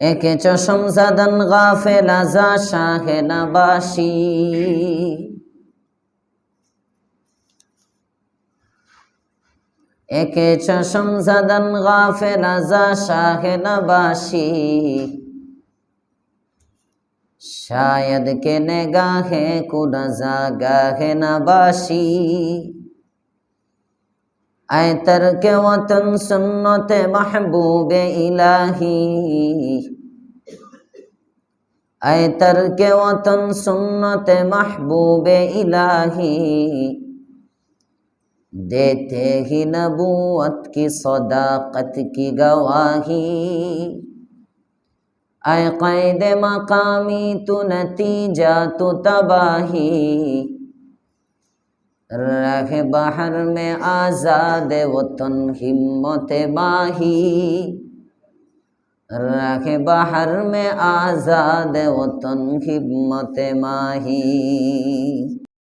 একে চশম জাদন গাফেলা যা শাহেলা বাসি। একে চশম জাদন গাফেলা যা শাহেলা বাসি। শায়দ কে নেগাহে কুনা জাগাহে না বাসি। আয় তর কেওয়তন সুন্নতে মাহবুবে ইলাহি আয় তর কেওয়তন সুন্নতে মাহবুবে ইলাহি دیتے ہی نبوت کی صداقت کی گواہی اے قید مقامی تو نتیجہ تو تباہی रह बाहर में आज़ाद वतन हिम्मत माही राखे बाहर में आज़ाद वतन हिम्मत माही